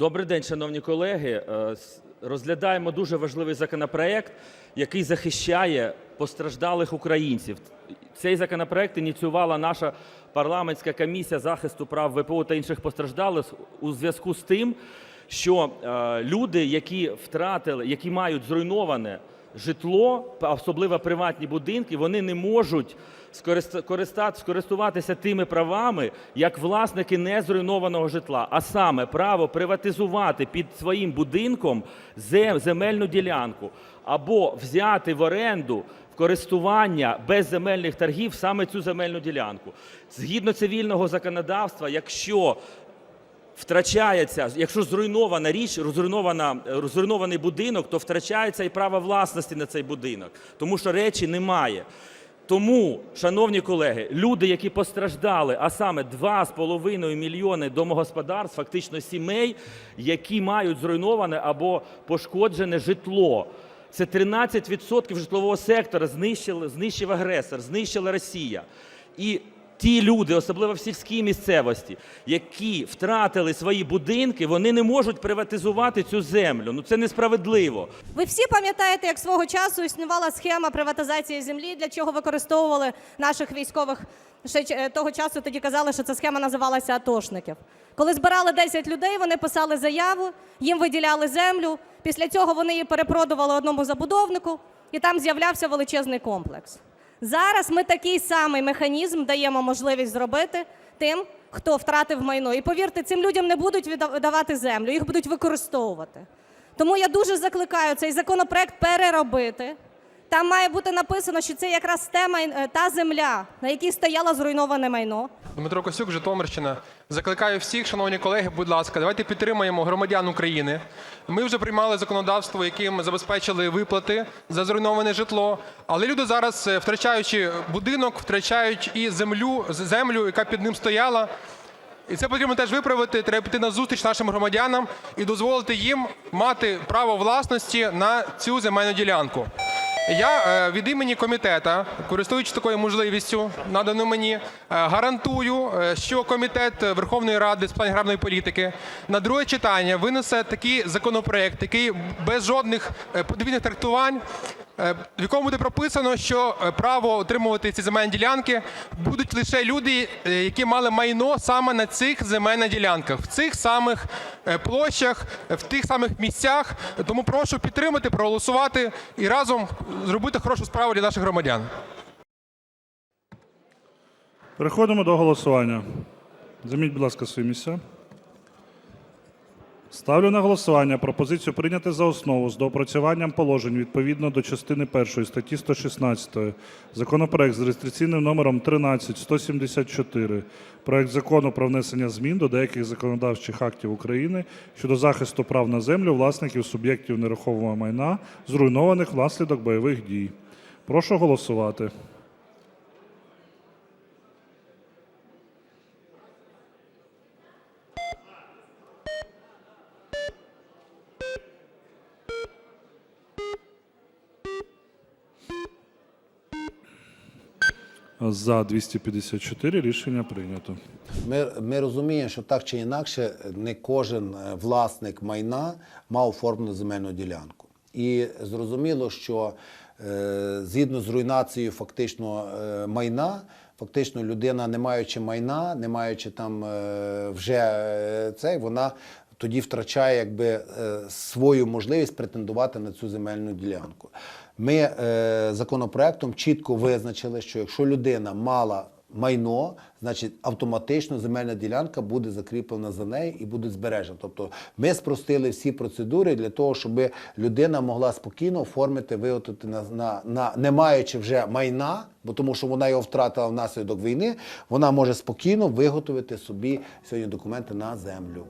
Добрий день, шановні колеги. Е, Розглядаємо дуже важливий законопроект, який захищає постраждалих українців. Цей законопроект ініціювала наша парламентська комісія захисту прав ВПО та інших постраждалих у зв'язку з тим, що е, люди, які втратили, які мають зруйноване житло, особливо приватні будинки, вони не можуть скорист- скористуватися тими правами, як власники незруйнованого житла, а саме право приватизувати під своїм будинком зе- земельну ділянку або взяти в оренду користування без земельних торгів саме цю земельну ділянку. Згідно цивільного законодавства, якщо втрачається, якщо зруйнована річ, розруйнована, розруйнований будинок, то втрачається і право власності на цей будинок, тому що речі немає. Тому, шановні колеги, люди, які постраждали, а саме 2,5 мільйони домогосподарств, фактично сімей, які мають зруйноване або пошкоджене житло. Це 13% житлового сектора знищили, знищив агресор, знищила Росія. І ті люди, особливо в сільській місцевості, які втратили свої будинки, вони не можуть приватизувати цю землю. Ну це несправедливо. Ви всі пам'ятаєте, як свого часу існувала схема приватизації землі, для чого використовували наших військових ще е, того часу. Тоді казали, що ця схема називалася атошників. Коли збирали 10 людей, вони писали заяву, їм виділяли землю. Після цього вони її перепродували одному забудовнику, і там з'являвся величезний комплекс. Зараз ми такий самий механізм даємо можливість зробити тим, хто втратив майно. І повірте, цим людям не будуть віддавати землю, їх будуть використовувати. Тому я дуже закликаю цей законопроект переробити. Там має бути написано, що це якраз тема е, та земля, на якій стояло зруйноване майно. Дмитро Косюк, Житомирщина. Закликаю всіх, шановні колеги, будь ласка, давайте підтримаємо громадян України. Ми вже приймали законодавство, яким забезпечили виплати за зруйноване житло. Але люди зараз, е, втрачаючи будинок, втрачають і землю, землю, яка під ним стояла. І це потрібно теж виправити. Треба піти на зустріч нашим громадянам і дозволити їм мати право власності на цю земельну ділянку. Я е, від імені комітету, користуючись такою можливістю, наданою мені, е, гарантую, е, що комітет Верховної Ради з питань аграрної політики на друге читання винесе такий законопроект, який без жодних подвійних трактувань, в якому буде прописано, що е, право отримувати ці земельні ділянки будуть лише люди, е, які мали майно саме на цих земельних ділянках, в цих самих е, площах, е, в тих самих місцях. Тому прошу підтримати, проголосувати і разом зробити хорошу справу для наших громадян. Переходимо до голосування. Займіть, будь ласка, свої місця. Ставлю на голосування пропозицію прийняти за основу з доопрацюванням положень відповідно до частини 1 статті 116 законопроект з реєстраційним номером 13174 проект закону про внесення змін до деяких законодавчих актів України щодо захисту прав на землю власників суб'єктів нерухомого майна, зруйнованих внаслідок бойових дій. Прошу голосувати. За 254 рішення прийнято. Ми, ми розуміємо, що так чи інакше не кожен е, власник майна мав оформлену земельну ділянку. І зрозуміло, що е, згідно з руйнацією фактично е, майна, фактично людина, не маючи майна, не маючи там е, вже е, цей, вона тоді втрачає якби, е, свою можливість претендувати на цю земельну ділянку. Ми е, законопроектом чітко визначили, що якщо людина мала майно, значить автоматично земельна ділянка буде закріплена за нею і буде збережена. Тобто ми спростили всі процедури для того, щоб людина могла спокійно оформити, виготовити на, на, на не маючи вже майна, бо тому що вона його втратила внаслідок війни, вона може спокійно виготовити собі сьогодні документи на землю.